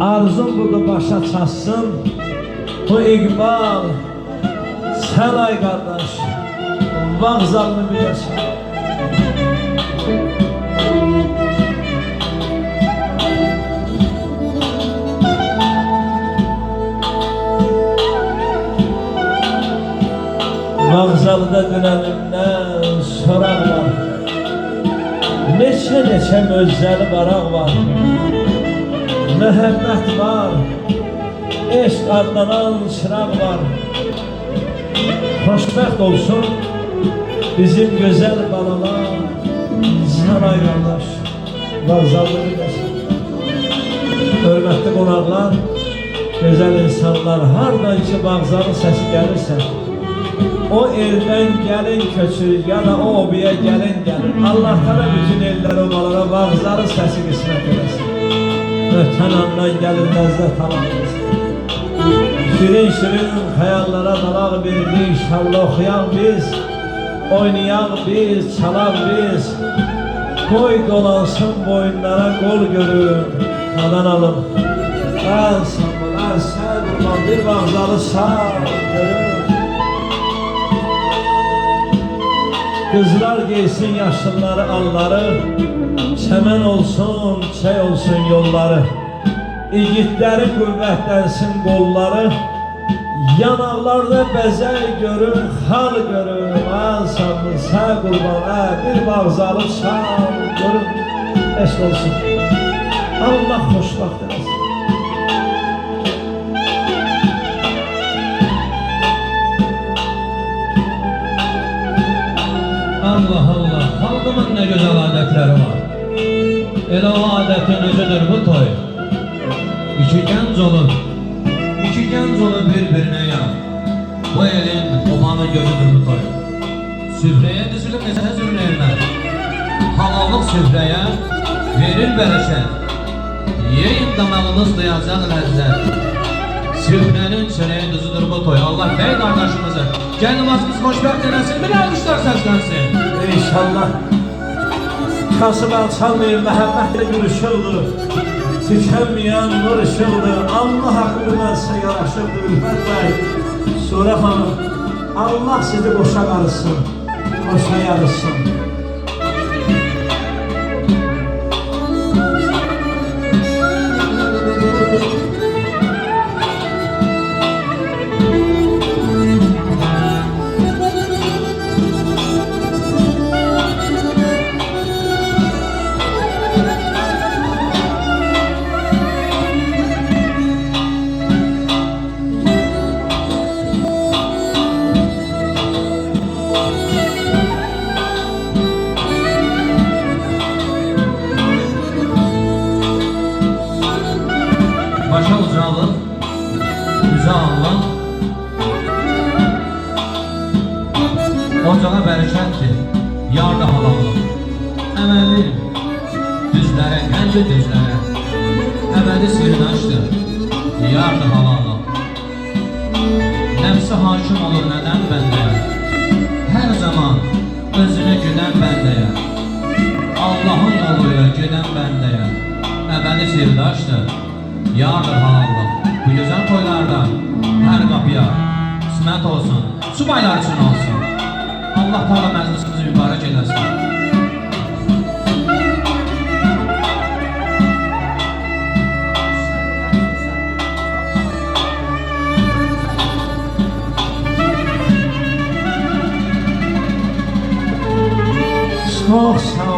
Arzum budur başa çatsın. Bu iqbal Sən ay qardaş Vağzalını biləsən Vağzalıda dönəmimdən soraq var Neçə-neçə mözəli varaq var Məhəbbət var. Eşq adlanan çıraq var. Xoşbəxt olsun bizim gözəl balalar. Saray qardaş Vağzalı biləsən Hörmətli qonaqlar Gözəl insanlar Hardan ki bağzalı səsi gəlirsə o elden gelin köçür ya da o obaya gelin gelin. Allah Teala bütün eller obalara vağzarı sesi kısmet eylesin. Öten andan gelin lezzet alamayız. Şirin şirin hayallara dalak verdi inşallah okuyan biz. Oynayan biz, çalan biz. Koy dolansın boyunlara kol görün. Kadan alın. Ben sabırlar sen bir vağzalı sağ. Kızlar giysin yaşlıları alları Çemen olsun, çay olsun yolları. İgitleri kuvvetlensin kolları. Yanaklarda bezel görün, hal görün Ansabın sağ kurban, ha, bir bağzalı çal Görün, eşk olsun. Allah hoşbakt eylesin Allah Allah, halkımın ne güzel adetleri var. Elə o adetin özüdür bu toy. İki genç olur, iki genç olur birbirine yan. Bu elin, obanın gözüdür bu toy. Süfreye dizilip nesə zürnəyirlər. Halallıq süfreye verir bərəkət. Yeyin damalınız duyacaq ləzzət. Süfrenin çöreği düzüdür bu toy. Allah bey kardeşimizi kendimiz hoşbəxt eləsin, bir alkışlar səslənsin. İnşallah Kasım alçalmayın məhəbbətlə ışıqdır Tükənməyən nur ışıqdır Allah haqqı bilməzsə yaraşıqdır Ülfət bəy. Surə xanım Allah sizi boşa qarısın Boşa yarısın üzə alın. Ocağa bərəkətdir, yar da halallıq. Əməli, düzlərə, qəncə düzlərə. Əməli sirdaşdır, yar da halallıq. Nəfsi hakim olur nədən bəndəyə. Hər zaman özünü güdən bəndəyə. Allahın yoluyla gedən bəndəyə. Əməli sirdaşdır, yardır halallıq. Bu güzel toylarda her kapıya kısmet olsun, subaylar için olsun. Allah Teala meclisimizi mübarek eylesin. Olun